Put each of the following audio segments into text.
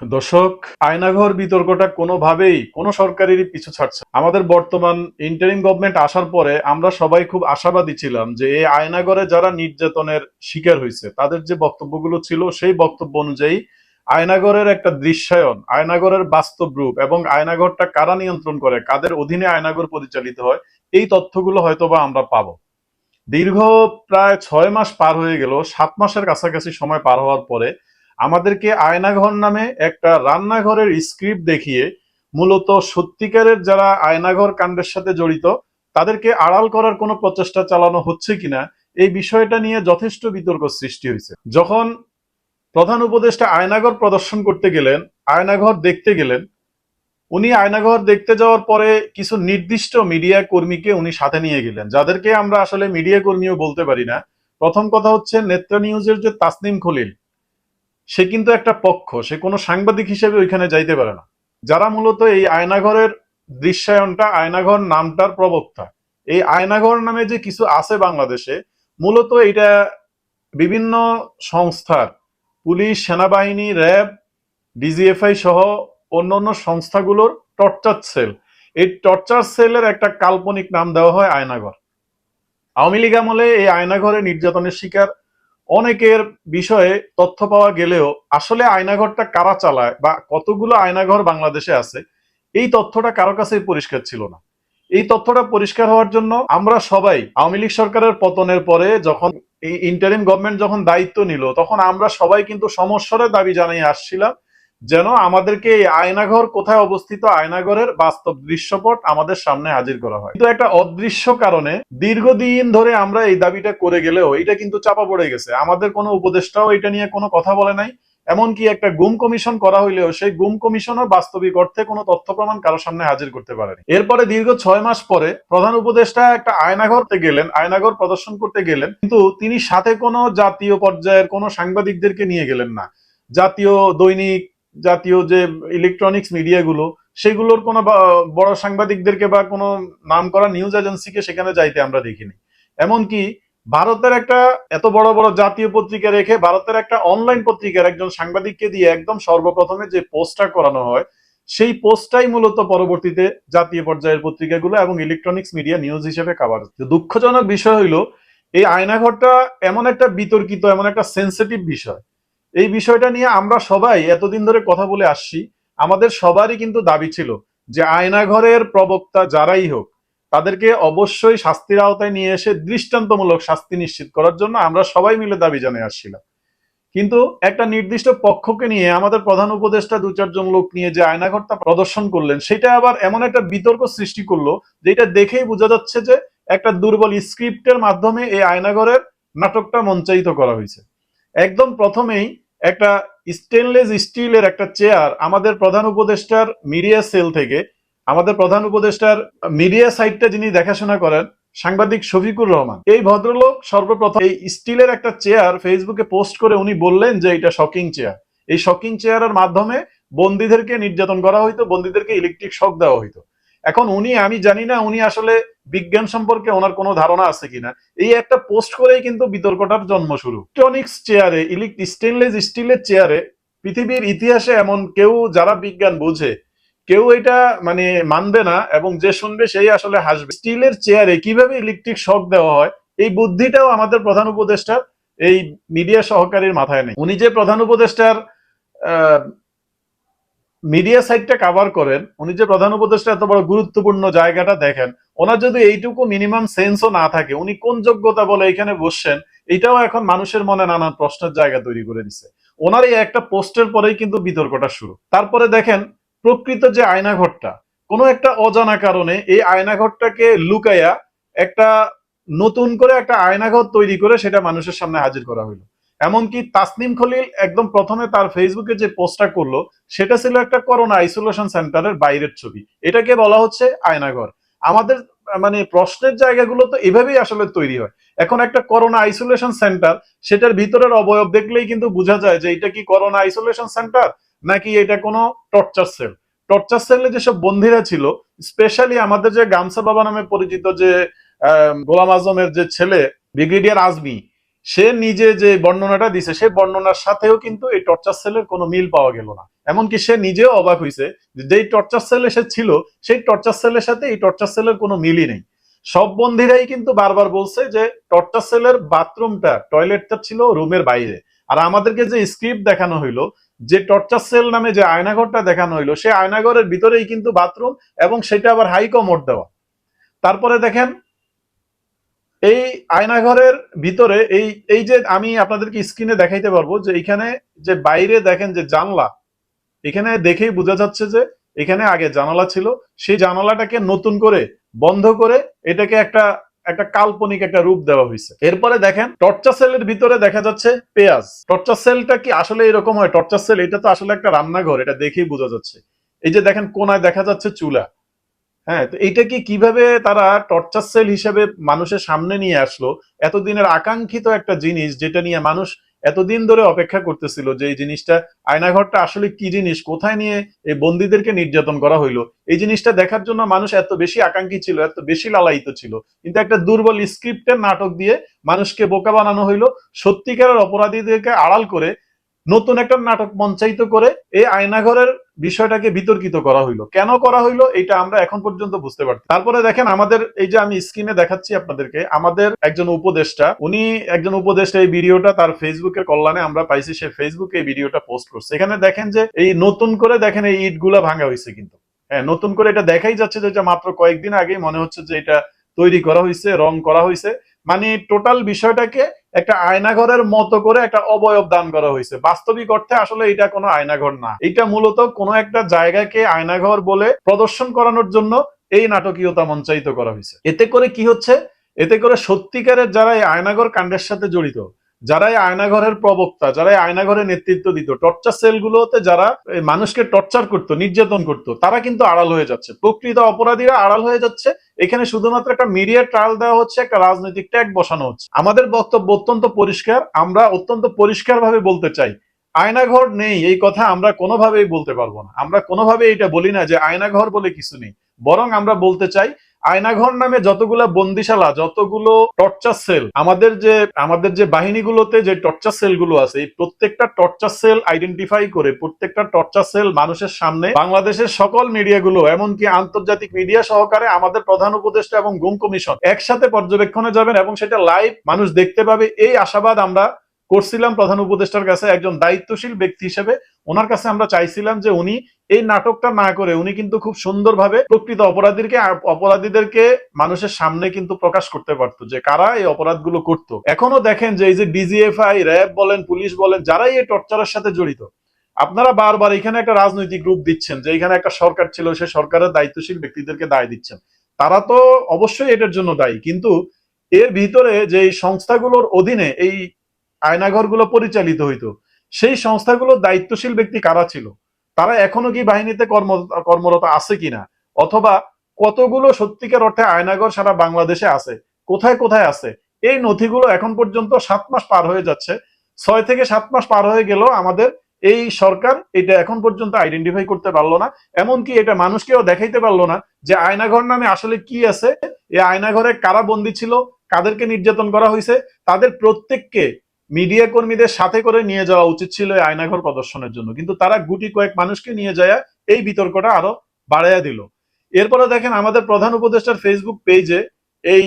দর্শক, আয়নাঘর বিতর্কটা কোনোভাবেই কোনো সরকারেরই পিছু ছাড়ছে আমাদের বর্তমান ইন্টারিম গভর্নমেন্ট আসার পরে আমরা সবাই খুব আশাবাদী ছিলাম যে এই আয়নাঘরে যারা নির্যাতনের শিকার হয়েছে, তাদের যে বক্তব্যগুলো ছিল সেই বক্তব্য অনুযায়ী আয়নাগরের একটা দৃশ্যায়ন আয়নাগরের বাস্তব রূপ এবং আয়নাঘরটা কারা নিয়ন্ত্রণ করে, কাদের অধীনে আয়নাঘর পরিচালিত হয়, এই তথ্যগুলো হয়তোবা আমরা পাবো। দীর্ঘ প্রায় ছয় মাস পার হয়ে গেল, সাত মাসের কাছাকাছি সময় পার হওয়ার পরে আমাদেরকে আয়নাঘর নামে একটা রান্নাঘরের স্ক্রিপ্ট দেখিয়ে মূলত সত্যিকারের যারা আয়নাঘর কাণ্ডের সাথে জড়িত, তাদেরকে আড়াল করার কোনো প্রচেষ্টা চালানো হচ্ছে কিনা, এই বিষয়টা নিয়ে যথেষ্ট বিতর্ক সৃষ্টি হয়েছে। যখন প্রধান উপদেষ্টা আয়নাঘর প্রদর্শন করতে গেলেন, আয়নাঘর দেখতে গেলেন, উনি আয়নাঘর দেখতে যাওয়ার পরে কিছু নির্দিষ্ট মিডিয়া কর্মীকে উনি সাথে নিয়ে গেলেন, যাদেরকে আমরা আসলে মিডিয়া কর্মীও বলতে পারি না। প্রথম কথা হচ্ছে, নেত্রা নিউজের যে তাসনিম খলিল সে কিন্তু একটা পক্ষ, সে কোনো সাংবাদিক হিসেবে ওইখানে যাইতে পারে না। যারা মূলত এই আয়নাঘরের দৃশ্যায়নটা, আয়নাঘর নামটার প্রবক্তা, এই আয়নাঘর নামে যে কিছু আছে বাংলাদেশে, মূলত এটা বিভিন্ন সংস্থার, পুলিশ, সেনাবাহিনী, র্যাব, ডিজিএফআই সহ অন্যান্য সংস্থাগুলোর টর্চার সেল। এই টর্চার সেলের একটা কাল্পনিক নাম দেওয়া হয় আয়নাঘর। আওয়ামী লীগ আমলে এই আয়নাঘরে নির্যাতনের শিকার অনেকের বিষয়ে তথ্য পাওয়া গেলেও আসলে আয়নাঘরটা কারা চালায় বা কতগুলো আয়নাঘর বাংলাদেশে আছে, এই তথ্যটা কারও কাছেই পরিষ্কার ছিল না। এই তথ্যটা পরিষ্কার হওয়ার জন্য আমরা সবাই আওয়ামী লীগ সরকারের পতনের পরে যখন এই ইন্টারিম গভর্নমেন্ট যখন দায়িত্ব নিল, তখন আমরা সবাই কিন্তু সমস্যার দাবি জানিয়ে আসছিলাম যেন আমাদেরকে এই আয়নাঘর কোথায় অবস্থিত? আয়নাঘরের বাস্তব দৃশ্যপট আমাদের সামনে হাজির করা হয়। কিন্তু একটা অদৃশ্য কারণে দীর্ঘদিন ধরে আমরা এই দাবিটা করে গেলেও এটা কিন্তু চাপা পড়ে গেছে। আমাদের কোনো উপদেষ্টাও এটা নিয়ে কোনো কথা বলে নাই। এমনকি একটা গুম কমিশন করা হইলেও সেই গুম কমিশনও বাস্তবিক অর্থে কোনো তথ্য প্রমাণ কারোর সামনে হাজির করতে পারেনি। এরপরে দীর্ঘ ছয় মাস পরে প্রধান উপদেষ্টা একটা আয়নাঘরতে গেলেন, আয়নাঘর প্রদর্শন করতে গেলেন, কিন্তু তিনি সাথে কোনো জাতীয় পর্যায়ের কোনো সাংবাদিকদেরকে নিয়ে গেলেন না। জাতীয় দৈনিক জাতীয় যে ইলেকট্রনিক্স মিডিয়াগুলো সেগুলোর কোনো বড় সাংবাদিকদেরকে বা কোনো নাম করা নিউজ এজেন্সিকে সেখানে যাইতে আমরা দেখিনি। এমনকি ভারতের একটা এত বড় বড় জাতীয় পত্রিকা রেখে ভারতের একটা অনলাইন পত্রিকার একজন সাংবাদিককে দিয়ে একদম সর্বপ্রথমে যে পোস্টটা করানো হয়, সেই পোস্টটাই মূলত পরবর্তীতে জাতীয় পর্যায়ের পত্রিকাগুলো এবং ইলেকট্রনিক্স মিডিয়া নিউজ হিসেবে কাভার দুঃখজনক বিষয় হইল, এই আয়নাঘরটা এমন একটা বিতর্কিত, এমন একটা সেন্সিটিভ বিষয়। এই বিষয়টা নিয়ে আমরা সবাই এতদিন ধরে কথা বলে আসছি। আমাদের সবারই কিন্তু দাবি ছিল যে আয়নাঘরের প্রবক্তা যারাই হোক, তাদেরকে অবশ্যই শাস্তির আওতায় নিয়ে এসে দৃষ্টান্তমূলক শাস্তি নিশ্চিত করার জন্য আমরা সবাই মিলে দাবি জানিয়ে আসছিলাম। কিন্তু একটা নির্দিষ্ট পক্ষকে নিয়ে আমাদের প্রধান উপদেষ্টা দু চারজন লোক নিয়ে যে আয়নাঘরটা প্রদর্শন করলেন, সেটা আবার এমন একটা বিতর্ক সৃষ্টি করল যেটা দেখেই বোঝা যাচ্ছে যে একটা দুর্বল স্ক্রিপ্টের মাধ্যমে এই আয়নাঘরের নাটকটা মঞ্চায়িত করা হয়েছে। একদম প্রথমেই একটা স্টেনলেস স্টিলের একটা চেয়ার আমাদের প্রধান উপদেষ্টার মিডিয়া সেল থেকে, আমাদের প্রধান উপদেষ্টার মিডিয়া সাইটটা যিনি দেখাশোনা করেন, সাংবাদিক শফিকুর রহমান। এই ভদ্রলোক সর্বপ্রথম এই স্টিলের একটা চেয়ার ফেসবুকে পোস্ট করে উনি বললেন যে এটা শকিং চেয়ার এই শকিং চেয়ারের মাধ্যমে বন্দীদেরকে নির্যাতন করা হইতো, বন্দীদেরকে ইলেকট্রিক শক দেওয়া হইতো। এখন উনি, আমি জানি না উনি আসলে বিজ্ঞান সম্পর্কে ওনার কোনো ধারণা আছে কিনা। এই একটা পোস্ট করেই কিন্তু বিতর্কটার জন্ম শুরু। ইলেকট্রনিক্স চেয়ারে স্টেনলেস স্টিলের চেয়ারে পৃথিবীর ইতিহাসে এমন কেউ যারা বিজ্ঞান বোঝে, কেউ এটা মানে মানবে না এবং যে শুনবে সেই আসলে হাসবে। স্টিলের চেয়ারে কীভাবে ইলেকট্রিক শক দেওয়া হয়, এই বুদ্ধিটাও আমাদের প্রধান উপদেষ্টার এই মিডিয়া সহকারীর মাথায় নেই। উনি যে প্রধান উপদেষ্টার মিডিয়া সাইটটা কাভার করেন, উনি যে প্রধান উপদেষ্টা, এত বড় গুরুত্বপূর্ণ জায়গাটা দেখেন, ওনার যদি এইটুকু মিনিমাম সেন্সও না থাকে, উনি কোন যোগ্যতা বলে এখানে বসছেন, এটাও এখন মানুষের মনে নানান প্রশ্নের জায়গা তৈরি করে দিচ্ছে ওনার এই একটা পোস্টের পরেই কিন্তু বিতর্কটা শুরু। তারপরে দেখেন, প্রকৃত যে আয়নাঘরটা, কোনো একটা অজানা কারণে এই আয়নাঘরটাকে লুকাইয়া একটা নতুন করে একটা আয়নাঘর তৈরি করে সেটা মানুষের সামনে হাজির করা হইল। এমনকি তাসনিম খলিল একদম প্রথমে তার ফেসবুকে যে পোস্টটা করল, সেটা ছিল একটা করোনা আইসোলেশন সেন্টারের বাইরের ছবি। এটাকে বলা হচ্ছে আয়নাঘর। আমাদের মানে প্রশ্নের জায়গাগুলো তো এভাবেই আসলে তৈরি হয়। এখন একটা করোনা আইসোলেশন সেন্টার সেটার ভিতরের অবয়ব দেখলেই কিন্তু বোঝা যায় যে এটা কি করোনা আইসোলেশন সেন্টার নাকি এটা কোনো টর্চার সেল টর্চার সেলে যেসব বন্দীরা ছিল স্পেশালি আমাদের যে গামসা বাবা নামে পরিচিত যে গোলাম আজমের যে ছেলে, ব্রিগেডিয়ার আজমি সে নিজে যে বর্ণনাটা দিছে সেই বর্ণনার সাথেও কিন্তু এই টর্চার সেলের কোনো মিল পাওয়া গেল না। এমনকি সে নিজেও অবাক হয়েছে যেই টর্চার সেলে সে ছিল, সেই টর্চার সেলের সাথে এই টর্চার সেলের কোনো মিলই নেই। সব বন্দিরাই কিন্তু বারবার বলছে যে টর্চার সেলের বাথরুমটা, টয়লেটটা ছিল রুমের বাইরে। আর আমাদেরকে যে স্ক্রিপ্ট দেখানো হইল, যে টর্চার সেল নামে যে আয়নাঘরটা দেখানো হইল সেই আয়নাঘরের ভিতরেই কিন্তু বাথরুম এবং সেটা আবার হাই কমোড দেওয়া। তারপরে দেখেন এই আয়নাঘরের ভিতরে এই এই যে আমি আপনাদেরকে স্ক্রিনে দেখাইতে পারব যে এখানে যে বাইরে দেখেন যে জানলা, এখানে দেখেই বোঝা যাচ্ছে যে এখানে আগে জানালা ছিল, সেই জানালাটাকে নতুন করে বন্ধ করে এটাকে একটা একটা কাল্পনিক একটা রূপ দেওয়া হয়েছে। এরপরে দেখেন টর্চার সেলের ভিতরে দেখা যাচ্ছে পেঁয়াজ। টর্চার সেলটা কি আসলে এরকম হয়? টর্চার সেল এটা তো আসলে একটা রান্নাঘর, এটা দেখেই বোঝা যাচ্ছে। এই যে দেখেন কোনায় দেখা যাচ্ছে চুলা। হ্যাঁ তো এইটা কি কীভাবে তারা টর্চার সেল হিসেবে মানুষের সামনে নিয়ে আসলো? এতদিনের আকাঙ্ক্ষিত একটা জিনিস যেটা নিয়ে মানুষ এতদিন ধরে অপেক্ষা করতেছিল যে এই জিনিসটা আয়নাঘরটা আসলে কি জিনিস, কোথায় নিয়ে এই বন্দীদেরকে নির্যাতন করা হইল? এই জিনিসটা দেখার জন্য মানুষ এত বেশি আকাঙ্ক্ষী ছিল, এত বেশি লালায়িত ছিল। কিন্তু একটা দুর্বল স্ক্রিপ্টের নাটক দিয়ে মানুষকে বোকা বানানো হইল। সত্যিকারের অপরাধীদেরকে আড়াল করে নতুন একটা নাটক মঞ্চায়িত করে এই আয়নাঘরের বিষয়টাকে বিতর্কিত করা হইল। কেন করা হইল এটা আমরা এখন পর্যন্ত বুঝতে পারছি। তারপরে দেখেন আমাদের এই যে আমি স্ক্রিনে দেখাচ্ছি আপনাদেরকে, আমাদের একজন উপদেষ্টা, উনি একজন উপদেষ্টা এই ভিডিওটা তার ফেসবুকের কল্যাণে আমরা পাইছি, সে ফেসবুকে এই ভিডিওটা পোস্ট করছে। এখানে দেখেন যে এই নতুন করে দেখেন এই ইটগুলা ভাঙা হয়েছে কিন্তু। হ্যাঁ নতুন করে এটা দেখাই যাচ্ছে যে মাত্র কয়েকদিন আগেই মনে হচ্ছে যে এটা তৈরি করা হয়েছে রং করা হয়েছে মানে টোটাল বিষয়টাকে একটা আয়নাঘরের মতো করে একটা অবয়ব দান করা হয়েছে। বাস্তবিক অর্থে আসলে এটা কোনো আয়নাঘর না। এটা মূলত কোনো একটা জায়গাকে আয়নাঘর বলে প্রদর্শন করানোর জন্য এই নাটকীয়তা মঞ্চায়িত করা হয়েছে। এতে করে কি হচ্ছে? এতে করে সত্যিকারের যারা এই আয়নাঘর কাণ্ডের সাথে জড়িত যারা এই আয়নাঘরের প্রবক্তা, যারাই এই আয়নাঘরের নেতৃত্ব দিত টর্চার সেলগুলোতে যারা মানুষকে টর্চার করত, নির্যাতন করত, তারা কিন্তু আড়াল হয়ে যাচ্ছে। প্রকৃত অপরাধীরা আড়াল হয়ে যাচ্ছে। এখানে শুধুমাত্র একটা মিডিয়া ট্রায়াল দেওয়া হচ্ছে, একটা রাজনৈতিক ট্যাগ বসানো হচ্ছে। আমাদের বক্তব্য অত্যন্ত পরিষ্কার। আমরা অত্যন্ত পরিষ্কার ভাবে বলতে চাই, আয়নাঘর নেই, এই কথা আমরা কোনোভাবেই বলতে পারব না। আমরা কোনোভাবেই এটা বলি না যে আয়নাঘর বলে কিছু নেই। বরং আমরা বলতে চাই আয়নাঘর নামে যতগুলো বন্দিশালা, যতগুলো টর্চার সেল আমাদের যে আমাদের যে বাহিনীগুলোতে যে টর্চার সেলগুলো আছে, এই প্রত্যেকটা টর্চার সেল আইডেন্টিফাই করে, প্রত্যেকটা টর্চার সেল মানুষের সামনে, বাংলাদেশের সকল মিডিয়াগুলো এমনকি আন্তর্জাতিক মিডিয়া সহকারে আমাদের প্রধান উপদেষ্টা এবং গুম কমিশন, একসাথে পর্যবেক্ষণে যাবেন এবং সেটা লাইভ মানুষ দেখতে পাবে। এই আশাবাদ আমরা করছিলাম প্রধান উপদেষ্টার কাছে একজন দায়িত্বশীল ব্যক্তি হিসেবে। ওনার কাছে আমরা চাইছিলাম যে উনি এই নাটকটা না করে উনি কিন্তু খুব সুন্দরভাবে প্রকৃত অপরাধীকে অপরাধীদেরকে মানুষের সামনে কিন্তু প্রকাশ করতে পারতো, যে কারা এই অপরাধগুলো করত। এখনও দেখেন যে এই যে ডিজিএফআই র্যাব বলেন, পুলিশ বলেন, যারাই এই টর্চারের সাথে জড়িত, আপনারা বারবার এখানে একটা রাজনৈতিক রূপ দিচ্ছেন, যে এখানে একটা সরকার ছিল, সে সরকারের দায়িত্বশীল ব্যক্তিদেরকে দায় দিচ্ছেন। তারা তো অবশ্যই এটার জন্য দায়ী, কিন্তু এর ভিতরে যে সংস্থাগুলোর অধীনে এই আয়নাঘরগুলো পরিচালিত হইতো। সেই সংস্থাগুলোর দায়িত্বশীল ব্যক্তি কারা ছিল? তারা এখনও কি বাহিনীতে কর্ম, কর্মরত আছে কিনা? অথবা কতগুলো সত্যিকার অর্থে আয়নাঘর সারা বাংলাদেশে আছে? কোথায় কোথায় আছে? এই নথিগুলো এখন পর্যন্ত সাত মাস পার হয়ে যাচ্ছে। ছয় থেকে সাত মাস পার হয়ে গেল আমাদের এই সরকার এটা এখন পর্যন্ত আইডেন্টিফাই করতে পারল না। এমনকি এটা মানুষকেও দেখাইতে পারল না যে আয়নাঘর নামে আসলে কি আছে এই আয়নাঘরে কারা বন্দী ছিল, কাদেরকে নির্যাতন করা হয়েছে তাদের প্রত্যেককে মিডিয়া কর্মীদের সাথে করে নিয়ে যাওয়া উচিত ছিল এই আয়নাঘর প্রদর্শনের জন্য। কিন্তু তারা গুটি কয়েক মানুষকে নিয়ে যায় এই বিতর্কটা আরও বাড়াইয়া দিল। এরপরে দেখেন আমাদের প্রধান উপদেষ্টার ফেসবুক পেজে এই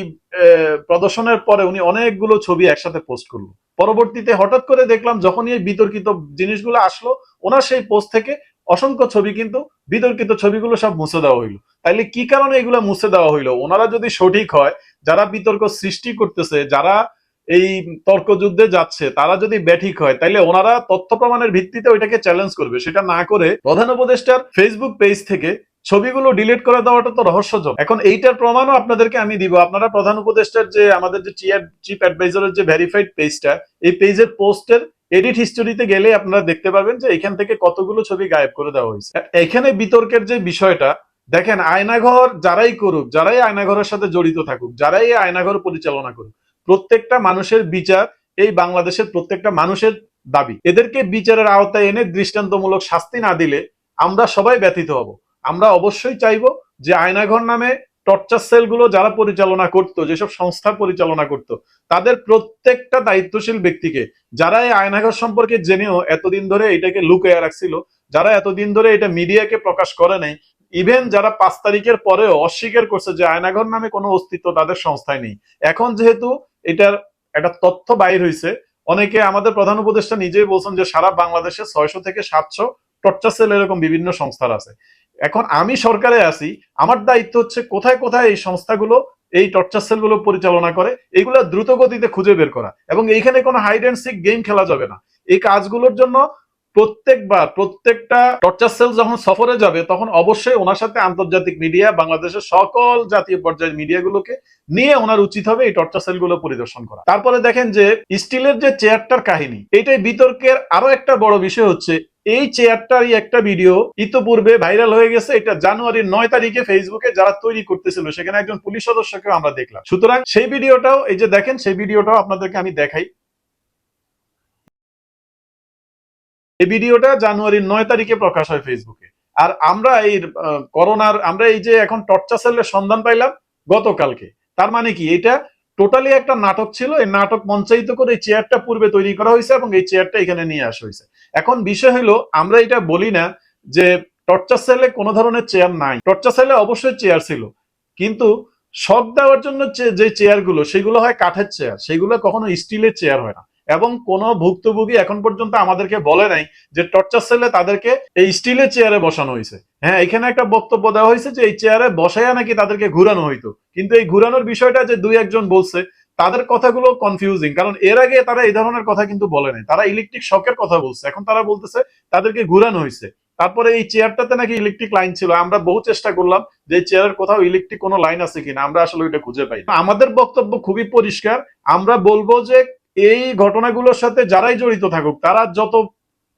প্রদর্শনের পরে উনি অনেকগুলো ছবি একসাথে পোস্ট করল। পরবর্তীতে হঠাৎ করে দেখলাম যখনই এই বিতর্কিত জিনিসগুলো আসলো, ওনার সেই পোস্ট থেকে অসংখ্য ছবি কিন্তু বিতর্কিত ছবিগুলো সব মুছে দেওয়া হইল। তাইলে কি কারণে এগুলো মুছে দেওয়া হইল? ওনারা যদি সঠিক হয়, যারা বিতর্ক সৃষ্টি করতেছে, যারা এই তর্কযুদ্ধে যাচ্ছে, তারা যদি ব্যাঠিক হয়, তাইলে ওনারা তথ্য প্রমাণের ভিত্তিতে ওইটাকে চ্যালেঞ্জ করবে। সেটা না করে প্রধান উপদেষ্টার ফেসবুক পেজ থেকে ছবিগুলো ডিলিট করে দেওয়াটা তো রহস্যজনক। এখন এইটার প্রমাণও আপনাদেরকে আমি দিব। আপনারা প্রধান উপদেষ্টার যে আমাদের যে চিফ অ্যাডভাইজারের যে ভেরিফাইড পেজটা এই পেজের পোস্টের এডিট হিস্টোরিতে গেলে আপনারা দেখতে পাবেন যে এখান থেকে কতগুলো ছবি গায়েব করে দেওয়া হয়েছে। এখানে বিতর্কের যে বিষয়টা, দেখেন আয়নাঘর যারাই করুক, যারাই আয়নাঘরের সাথে জড়িত থাকুক, যারাই আয়নাঘর পরিচালনা করুক প্রত্যেকটা মানুষের বিচার এই বাংলাদেশের প্রত্যেকটা মানুষের দাবি। এদেরকে বিচারের আওতায় এনে দৃষ্টান্তমূলক শাস্তি না দিলে আমরা সবাই ব্যথিত হব। আমরা অবশ্যই চাইব যে আয়নাঘর নামে টর্চার সেলগুলো যারা পরিচালনা করতো, যেসব সংস্থা পরিচালনা করতো, তাদের প্রত্যেকটা দায়িত্বশীল ব্যক্তিকে, যারা এই আয়নাঘর সম্পর্কে জেনেও এতদিন ধরে এটাকে লুকিয়ে রাখছিল, যারা এতদিন ধরে এটা মিডিয়াকে প্রকাশ করে নাই ইভেন যারা পাঁচ তারিখের পরেও অস্বীকার করছে যে আয়নাঘর নামে কোনো অস্তিত্ব তাদের সংস্থায় নেই। এখন যেহেতু এটার একটা তথ্য বাইর হয়েছে অনেকে আমাদের প্রধান উপদেষ্টা নিজেই বলছেন যে সারা বাংলাদেশে ছয়শো থেকে সাতশো টর্চার সেল এরকম বিভিন্ন সংস্থার আছে। এখন আমি সরকারে আছি, আমার দায়িত্ব হচ্ছে কোথায় কোথায় এই সংস্থাগুলো এই টর্চার সেলগুলো পরিচালনা করে, এগুলো দ্রুত গতিতে খুঁজে বের করা। এবং এইখানে কোনো হাইড অ্যান্ড সিক গেম খেলা যাবে না। এই কাজগুলোর জন্য প্রত্যেকবার, প্রত্যেকটা টর্চার সেল যখন সফরে যাবে, তখন অবশ্যই ওনার সাথে আন্তর্জাতিক মিডিয়া, বাংলাদেশের সকল জাতীয় পর্যায়ের মিডিয়াগুলোকে নিয়ে ওনার উচিত হবে এই টর্চার সেলগুলো পরিদর্শন করা। তারপরে দেখেন যে, স্টিলের যে চেয়ারটার কাহিনী, এটাই বিতর্কের আরও একটা বড় বিষয় হচ্ছে, এই চেয়ারটারই একটা ভিডিও ইতোপূর্বে ভাইরাল হয়ে গেছে, এটা জানুয়ারির নয় তারিখে ফেসবুকে যারা তৈরি করতেছিল, সেখানে একজন পুলিশ সদস্যকে আমরা দেখলাম। সুতরাং সেই ভিডিওটাও এই যে দেখেন, সেই ভিডিওটাও আপনাদেরকে আমি দেখাই। এই ভিডিওটা জানুয়ারির নয় তারিখে প্রকাশ হয় ফেসবুকে আর আমরা এই করোনার, আমরা এই যে এখন টর্চা সেলের সন্ধান পাইলাম গতকালকে, তার মানে কি? এটা টোটালি একটা নাটক ছিল। এই নাটক মঞ্চায়িত করে এই চেয়ারটা পূর্বে তৈরি করা হয়েছে এবং এই চেয়ারটা এখানে নিয়ে আসা হয়েছে। এখন বিষয় হলো, আমরা এটা বলি না যে টর্চার সেলে কোনো ধরনের চেয়ার নাই। টর্চার সেলে অবশ্যই চেয়ার ছিল। কিন্তু শক দেওয়ার জন্য যে চেয়ারগুলো সেগুলো হয় কাঠের চেয়ার সেগুলো কখনো স্টিলের চেয়ার হয় না। এবং কোন ভুক্তভোগী এখন পর্যন্ত আমাদেরকে বলে নাই যে টর্চার সেলে তাদেরকে এই স্টিলের চেয়ারে বসানো হয়েছে। হ্যাঁ এখানে একটা বক্তব্য দেওয়া হয়েছে যে এই চেয়ারে বসাইয়া নাকি তাদেরকে ঘুরানো হইতো। কিন্তু এই ঘুরানোর বিষয়টা যে দুই একজন বলছে, তাদের কথাগুলো কনফিউজিং কারণ এর আগে তারা এই ধরনের কথা কিন্তু বলে নাই। তারা ইলেকট্রিক শকের কথা বলছে। এখন তারা বলতেছে তাদেরকে ঘুরানো হয়েছে। তারপরে এই চেয়ারটাতে নাকি ইলেকট্রিক লাইন ছিল। আমরা বহু চেষ্টা করলাম যে চেয়ারের কোথাও ইলেকট্রিক কোনো লাইন আছে কিনা। আমরা আসলে ওইটা খুঁজে পাই। আমাদের বক্তব্য খুবই পরিষ্কার। আমরা বলব যে এই ঘটনাগুলোর সাথে যারাই জড়িত থাকুক, তারা যত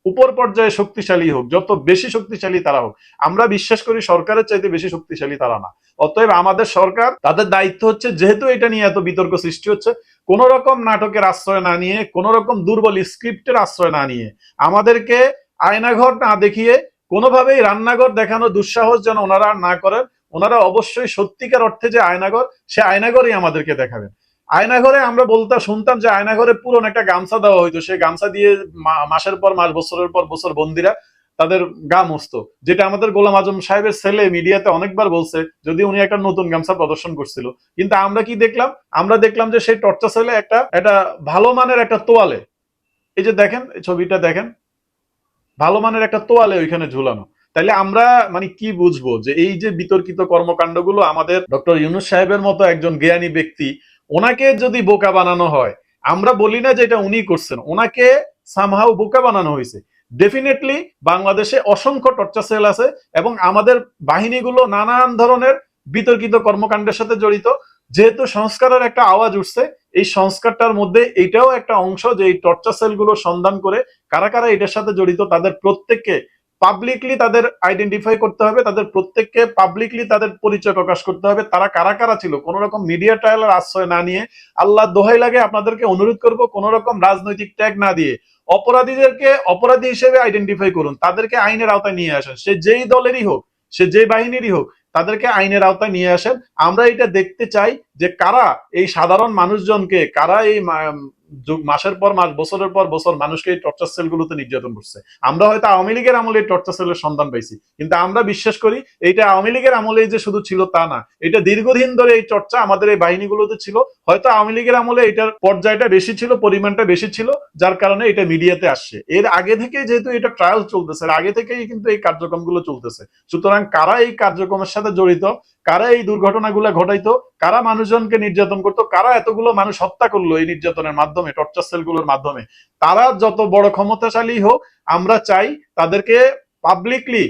উপর পর্যায়ে শক্তিশালী হোক, যত বেশি শক্তিশালী তারা হোক, আমরা বিশ্বাস করি সরকারের চাইতে বেশি শক্তিশালী তারা না। অতএব আমাদের সরকার, তাদের দায়িত্ব হচ্ছে যেহেতু এটা নিয়ে এত বিতর্ক সৃষ্টি হচ্ছে কোন রকম নাটকের আশ্রয় না নিয়ে কোন রকম দুর্বল স্ক্রিপ্টের আশ্রয় না নিয়ে, আমাদেরকে আয়নাঘর না দেখিয়ে কোনোভাবেই রান্নাঘর দেখানো দুঃসাহস যেন ওনারা না করেন, ওনারা অবশ্যই সত্যিকার অর্থে যে আয়নাঘর, সে আয়নাঘরই আমাদেরকে দেখাবেন। আয়নাঘরে আমরা বলতাম শুনতাম যে আয়নাঘরে পুরনো একটা গামছা দেওয়া হইতো। সেই গামছা দিয়ে মাসের পর মাস, বছরের পর বছর বন্দিরা তাদের গা মুছতো। যেটা আমাদের গোলাম আজম সাহেবের ছেলে মিডিয়াতে অনেকবার বলছে যদি উনি একটা নতুন গামছা প্রদর্শন করছিল। কিন্তু আমরা কি দেখলাম? আমরা দেখলাম যে সেই টর্চা ছেলে একটা একটা ভালো মানের একটা তোয়ালে। এই যে দেখেন ছবিটা দেখেন। ভালো মানের একটা তোয়ালে ওইখানে ঝুলানো। তাইলে আমরা মানে কি বুঝব যে এই যে বিতর্কিত কর্মকাণ্ডগুলো আমাদের ডক্টর ইউনুস সাহেবের মতো একজন জ্ঞানী ব্যক্তি ওনাকে যদি বোকা বানানো হয়, আমরা বলি না যে এটা উনি করছেন, ওনাকে সামহাউ বোকা বানানো হয়েছে। ডেফিনেটলি বাংলাদেশে অসংখ্য টর্চা সেল আছে এবং আমাদের বাহিনীগুলো নানান ধরনের বিতর্কিত কর্মকাণ্ডের সাথে জড়িত। যেহেতু সংস্কারের একটা আওয়াজ উঠছে, এই সংস্কারটার মধ্যে এটাও একটা অংশ যে এই টর্চার সেলগুলো সন্ধান করে কারা কারা এটার সাথে জড়িত, তাদের প্রত্যেককে পাবলিকলি তাদের আইডেন্টিফাই করতে হবে, তাদের প্রত্যেককে পাবলিকলি তাদের পরিচয় প্রকাশ করতে হবে, তারা কারা কারা ছিল কোন রকম মিডিয়া ট্রায়ালের আশ্রয় না নিয়ে আল্লাহ দোহাই লাগে আপনাদেরকে অনুরোধ করব কোন রকম রাজনৈতিক ট্যাগ না দিয়ে অপরাধীদেরকে অপরাধী হিসেবে আইডেন্টিফাই করুন, তাদেরকে আইনের আওতায় নিয়ে আসেন, সে যেই দলেরই হোক, সে যে বাহিনীরই হোক, তাদেরকে আইনের আওতায় নিয়ে আসেন। আমরা এটা দেখতে চাই যে কারা এই সাধারণ মানুষজনকে, কারা এই মাসের পর মাস, বছরের পর বছর মানুষকে এই টর্চার সেলগুলোতে নির্যাতন করছে। আমরা হয়তো আওয়ামী লীগের আমলে টর্চার সেলের সন্ধান পাইছি, কিন্তু আমরা বিশ্বাস করি এইটা আওয়ামী লীগের আমলে যে শুধু ছিল তা না। এটা দীর্ঘদিন ধরে এই চর্চা আমাদের এই বাহিনীগুলোতে ছিল, হয়তো আওয়ামী লীগের আমলে এটার পর্যায়টা বেশি ছিল, পরিমাণটা বেশি ছিল, যার কারণে এটা মিডিয়াতে আসছে। এর আগে থেকে যেহেতু এটা ট্রায়াল চলতেছে আগে থেকেই কিন্তু এই কার্যক্রমগুলো চলতেছে। সুতরাং কারা এই কার্যক্রমের সাথে জড়িত কারা এই দুর্ঘটনাগুলো ঘটাইতো? কারা মানুষজনকে নির্যাতন করতো? কারা এতগুলো মানুষ হত্যা করল এই নির্যাতনের মাধ্যমে টর্চার সেলগুলোর মাধ্যমে? তারা যত বড় ক্ষমতাশালী হোক, আমরা চাই তাদেরকে পাবলিকলি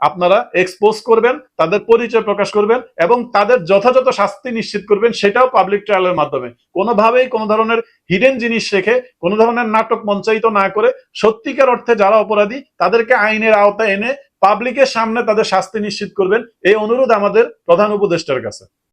আপনারা এক্সপোজ করবেন, তাদের পরিচয় প্রকাশ করবেন এবং তাদের যথাযথ শাস্তি নিশ্চিত করবেন, সেটাও পাবলিক ট্রায়ালের মাধ্যমে। কোনোভাবেই কোনো ধরনের হিডেন জিনিস রেখে, কোনো ধরনের নাটক মঞ্চায়িত না করে সত্যিকার অর্থে যারা অপরাধী, তাদেরকে আইনের আওতায় এনে পাবলিকের সামনে তাদের শাস্তি নিশ্চিত করবেন। এই অনুরোধ আমাদের প্রধান উপদেষ্টার কাছে।